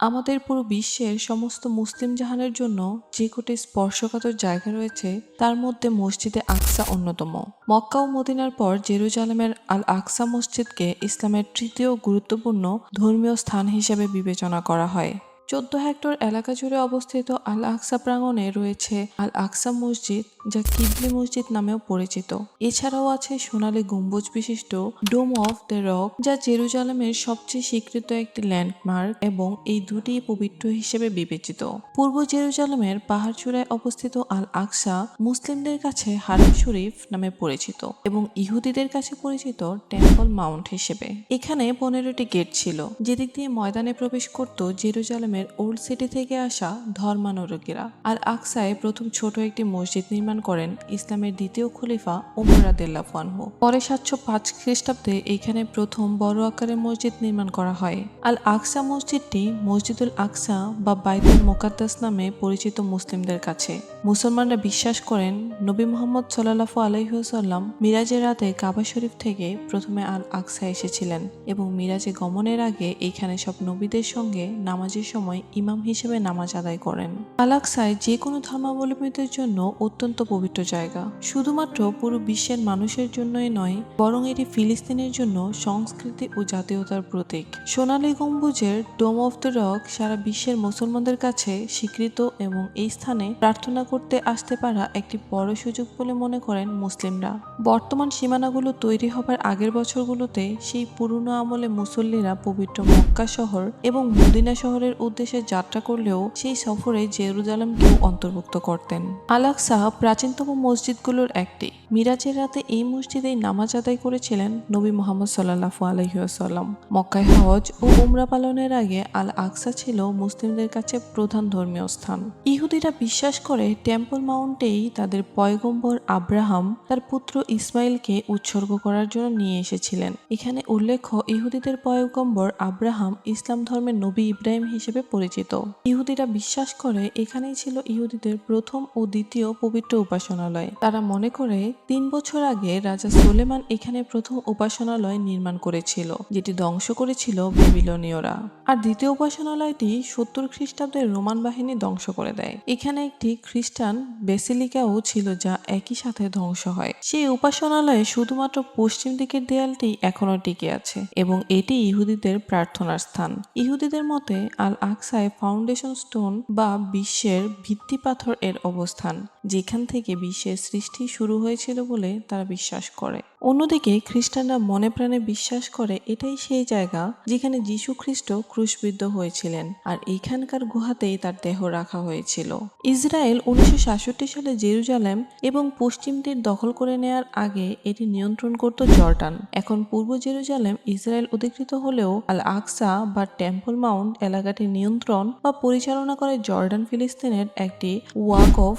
আমাদের পুরো বিশ্বের সমস্ত মুসলিম জাহানের জন্য যে কোটি স্পর্শকাতর জায়গা রয়েছে, তার মধ্যে মসজিদে আকসা অন্যতম। মক্কা ও মদিনার পর জেরুজালেমের আল আকসা মসজিদকে ইসলামের তৃতীয় গুরুত্বপূর্ণ ধর্মীয় স্থান হিসেবে বিবেচনা করা হয়। চোদ্দ হেক্টর এলাকা জুড়ে অবস্থিত আল আকসা প্রাঙ্গণে রয়েছে আল আকসা মসজিদ, যা কিবলি মসজিদ নামেও পরিচিত। এছাড়াও আছে সোনালী গম্বুজ বিশিষ্ট ডোম অফ দ্য রক যা জেরুজালেমের সবচেয়ে স্বীকৃত একটি ল্যান্ডমার্ক এবং এই দুটি পবিত্র হিসেবে বিবেচিত। পূর্ব জেরুজালেমের পাহাড় চূড়ায় অবস্থিত আল আকসা মুসলিমদের কাছে হারাম শরীফ নামে পরিচিত এবং ইহুদিদের কাছে পরিচিত টেম্পল মাউন্ট হিসেবে। এখানে পনেরোটি গেট ছিল, যেদিক দিয়ে ময়দানে প্রবেশ করত জেরুজালেমের ওল্ড সিটি থেকে আসা ধর্মানুরোগীরা। আর আকসায় প্রথম ছোট একটি মসজিদ নির্মাণ করেন ইসলামের দ্বিতীয় খলিফা ওমর আদেল্লাফানহু পরে সাতশো পাঁচ খ্রিস্টাব্দে এখানে প্রথম বড় আকারের মসজিদ নির্মাণ করা হয়। আল আকসা মসজিদটি মসজিদুল আকসা বা বাইতুল মোকাদ্দাস নামে পরিচিত মুসলিমদের কাছে। মুসলমানরা বিশ্বাস করেন নবী মোহাম্মদ সাল্লাহু আলহিহাল্লাম মিরাজের রাতে কাবা শরীফ থেকে প্রথমে আল আকসা এসেছিলেন এবং মিরাজে গমনের আগে এখানে সব নবীদের সঙ্গে নামাজের সময় ইমাম হিসেবে নামাজ আদায় করেন। আল আকসায় যে কোনো ধর্মাবলম্বীদের জন্য অত্যন্ত পবিত্র জায়গা। শুধুমাত্র পুরো বিশ্বের মানুষের জন্যই নয়, বরং এটি ফিলিস্তিনের জন্য সংস্কৃতি ও জাতীয়তার প্রতীক। সোনালী গম্বুজের ডোম অফ দ্য রক সারা বিশ্বের মুসলমানদের কাছে স্বীকৃত এবং এই স্থানে প্রার্থনা করতে আসতে পারা একটি বড় সুযোগ বলে মনে করেন মুসলিমরা। বর্তমান সীমানাগুলো তৈরি হবার আগের বছরগুলোতে সেই পুরনো আমলে মুসল্লিরা পবিত্র মক্কা শহর এবং মদিনা শহরের উদ্দেশ্যে যাত্রা করলেও সেই সফরে জেরুজালেমকেও অন্তর্ভুক্ত করতেন। আলাকসা প্রাচীনতম মসজিদগুলোর একটি। মিরাজের রাতে এই মসজিদেই নামাজ আদায় করেছিলেন নবী মোহাম্মদ সাল্লাহু আলহিউসাল্লাম মক্কায় হজ ও উমরা পালনের আগে আল আকসা ছিল মুসলিমদের কাছে প্রধান ধর্মীয় স্থান। ইহুদিরা বিশ্বাস করে টেম্পল মাউন্টেই তাদের পয়গম্বর আব্রাহাম তার পুত্র ইসমাইলকে উৎসর্গ করার জন্য নিয়ে এসেছিলেন। এখানে উল্লেখ্য, ইহুদিদের পয়গম্বর আব্রাহাম ইসলাম ধর্মের নবী ইব্রাহিম হিসেবে পরিচিত। ইহুদিরা বিশ্বাস করে এখানেই ছিল ইহুদিদের প্রথম ও দ্বিতীয় পবিত্র উপাসনালয়। তারা মনে করে তিন বছর আগে রাজা সোলেমান এখানে প্রথম উপাসনালয় নির্মাণ করেছিল, যেটি ধ্বংস করেছিল বেবিলনীয়রা। আর দ্বিতীয় উপাসনালয়টি সত্তর খ্রিস্টাব্দের রোমান বাহিনী ধ্বংস করে দেয়। এখানে একটি খ্রিস্টান বেসিলিকাও ছিল যা একই সাথে ধ্বংস হয়। সেই উপাসনালয়ে শুধুমাত্র পশ্চিম দিকের দেয়ালটি এখনও টিকে আছে এবং এটি ইহুদিদের প্রার্থনার স্থান। ইহুদিদের মতে আল আকসায় ফাউন্ডেশন স্টোন বা বিশ্বের ভিত্তিপাথর এর অবস্থান। যেখান থেকে বিশ্বের সৃষ্টি শুরু হয়েছিল বলে তারা বিশ্বাস করে। অন্যদিকে খ্রিস্টানরা মনে প্রাণে বিশ্বাস করে এটাই সেই জায়গা যেখানে যীশু খ্রিস্ট ক্রুশবিদ্ধ হয়েছিলেন আর এখানকার গুহাতেই তার দেহ রাখা হয়েছিল। ইসরায়েল উনিশশো সাতষট্টি সালে জেরুজালেম এবং পশ্চিম তীর দখল করে নেয়ার আগে এটি নিয়ন্ত্রণ করত জর্ডান। এখন পূর্ব জেরুজালেম ইসরায়েল অধিকৃত হলেও আল আকসা বা টেম্পল মাউন্ট এলাকাটি নিয়ন্ত্রণ বা পরিচালনা করে জর্ডান ফিলিস্তিনের একটি ওয়াক অফ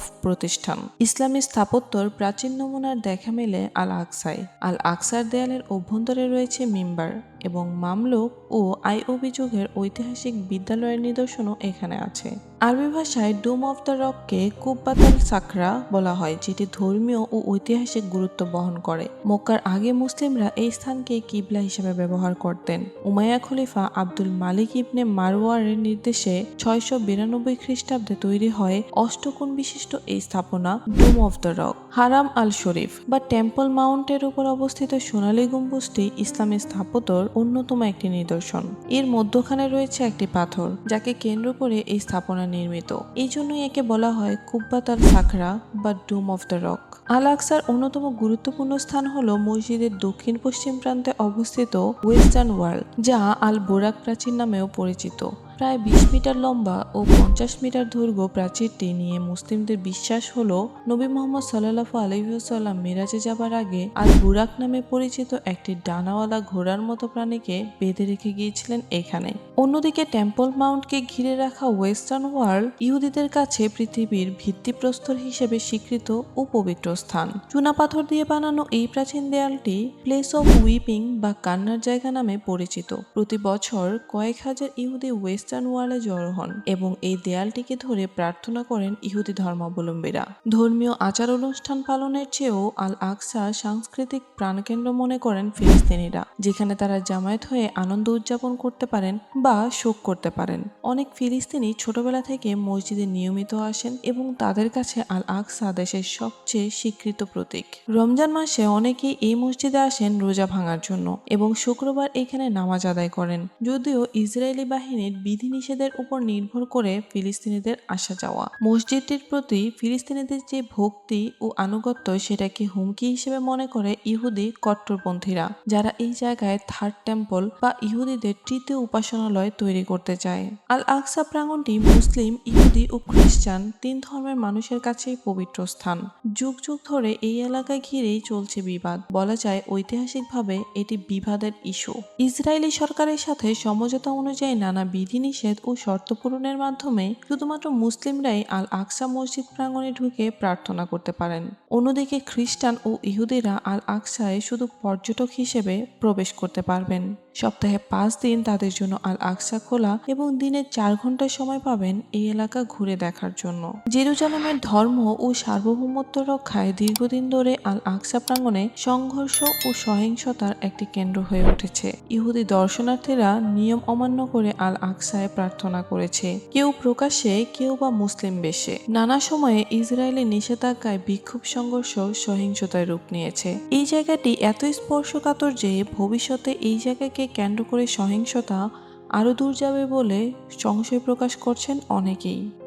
প্রতিষ্ঠান ইসলামী স্থাপত্যর প্রাচীন নমুনার দেখা মেলে আল আকসায় আল আকসার দেয়ালের অভ্যন্তরে রয়েছে মিম্বার। এবং মামলুক ও আইওবি যুগের ঐতিহাসিক বিদ্যালয়ের নিদর্শনও এখানে আছে। আরবি ভাষায় ডোম অফ দ্য রককে কুব্বাতাল সাকরা বলা হয়, যেটি ধর্মীয় ও ঐতিহাসিক গুরুত্ব বহন করে। মক্কার আগে মুসলিমরা এই স্থানকে কিবলা হিসেবে ব্যবহার করতেন। উমায়া খলিফা আব্দুল মালিক ইবনে মারওয়ারের নির্দেশে ছয়শো বিরানব্বই খ্রিস্টাব্দে তৈরি হয় অষ্টকোণ বিশিষ্ট এই স্থাপনা ডুম অফ দ্য রক, হারাম আল শরীফ বা টেম্পল মাউন্টের উপর অবস্থিত সোনালী গম্বুজটি ইসলামী স্থাপত্যর অন্যতম একটি নিদর্শন। এর মধ্যখানে রয়েছে একটি পাথর, যাকে কেন্দ্র করে এই স্থাপনা নির্মিত। এই জন্যই একে বলা হয় কুব্বাতার সাখরা বা ডুম অফ দ্য রক। আল আকসার অন্যতম গুরুত্বপূর্ণ স্থান হল মসজিদের দক্ষিণ পশ্চিম প্রান্তে অবস্থিত ওয়েস্টার্ন ওয়ার্ল্ড, যা আল বোরাক প্রাচীর নামেও পরিচিত। প্রায় বিশ মিটার লম্বা ও পঞ্চাশ মিটার দৈর্ঘ্য প্রাচীরটি নিয়ে মুসলিমদের বিশ্বাস হলো, নবী মোহাম্মদ সাল্লাহু আলহিহাল্লাম মেরাজে যাবার আগে আল বুরাক নামে পরিচিত একটি ডানাওয়ালা ঘোড়ার মতো প্রাণীকে বেঁধে রেখে গিয়েছিলেন এখানে। অন্যদিকে টেম্পল মাউন্টকে ঘিরে রাখা ওয়েস্টার্ন ওয়ার্ল্ড ইহুদিদের কাছে পৃথিবীর ভিত্তিপ্রস্তর হিসেবে স্বীকৃত ও পবিত্র স্থান। চুনাপাথর দিয়ে বানানো এই প্রাচীন দেয়ালটি প্লেস অফ উইপিং বা কান্নার জায়গা নামে পরিচিত। প্রতি বছর কয়েক হাজার ইহুদি ওয়েস্ট ওয়ালে জড়ো হন এবং এই দেয়ালটিকে ধরে প্রার্থনা করেন ইহুদি ধর্মাবলম্বীরা। ধর্মীয় আচার অনুষ্ঠান পালনের চেয়েও আল আকসা সাংস্কৃতিক প্রাণকেন্দ্র মনে করেন ফিলিস্তিনিরা, যেখানে তারা জামায়াত হয়ে আনন্দ উদযাপন করতে পারেন বা শোক করতে পারেন। অনেক ফিলিস্তিনি ছোটবেলা থেকে মসজিদে নিয়মিত আসেন এবং তাদের কাছে আল আকসা দেশের সবচেয়ে স্বীকৃত প্রতীক। রমজান মাসে অনেকেই এই মসজিদে আসেন রোজা ভাঙার জন্য এবং শুক্রবার এখানে নামাজ আদায় করেন, যদিও ইসরায়েলি বাহিনীর বিধিনিষেধের উপর নির্ভর করে ফিলিস্তিনিদের আসা যাওয়া। মসজিদটির প্রতি ফিলিস্তিনিদের যে ভক্তি ও আনুগত্য, সেটাকে হুমকি হিসেবে মনে করে ইহুদি কট্টরপন্থীরা, যারা এই জায়গায় থার্ড টেম্পল বা ইহুদিদের তৃতীয় উপাসনালয় তৈরি করতে চায়। আল আকসা প্রাঙ্গণটি মুসলিম, ইহুদি ও খ্রিস্টান, তিন ধর্মের মানুষের কাছেই পবিত্র স্থান। যুগ যুগ ধরে এই এলাকায় ঘিরেই চলছে বিবাদ। বলা যায়, ঐতিহাসিকভাবে এটি বিবাদের ইস্যু। ইসরায়েলি সরকারের সাথে সমঝোতা অনুযায়ী নানা বিধিনিষেধ ও শর্ত পূরণের মাধ্যমে শুধুমাত্র মুসলিমরাই আল আকসা মসজিদ প্রাঙ্গণে ঢুকে প্রার্থনা করতে পারেন। অন্যদিকে খ্রিস্টান ও ইহুদিরা আল আকসায় শুধু পর্যটক হিসেবে প্রবেশ করতে পারবেন। সপ্তাহে পাঁচ দিন তাদের জন্য আল আকসা খোলা এবং দিনে চার ঘণ্টা সময় পাবেন এই এলাকা ঘুরে দেখার জন্য। জেরুজালেমের ধর্ম ও সার্বভৌমত্ব রক্ষায় দীর্ঘদিন ধরে আল আকসা প্রাঙ্গণে সংঘর্ষ ও সহিংসতার একটি কেন্দ্র হয়ে উঠেছে। ইহুদি দর্শনার্থীরা নিয়ম অমান্য করে আল আকসায় প্রার্থনা করেছে। কেউ প্রকাশ্যে, কেউ বা মুসলিম বেশে। নানা সময়ে ইসরায়েলি নিষেধাজ্ঞায় বিক্ষোভ সংঘর্ষ সহিংসতায় রূপ নিয়েছে। এই জায়গাটি এত স্পর্শকাতর যে ভবিষ্যতে এই জায়গাকে কেন্দ্র করে সহিংসতা আরও দূর যাবে বলে সংশয় প্রকাশ করছেন অনেকেই।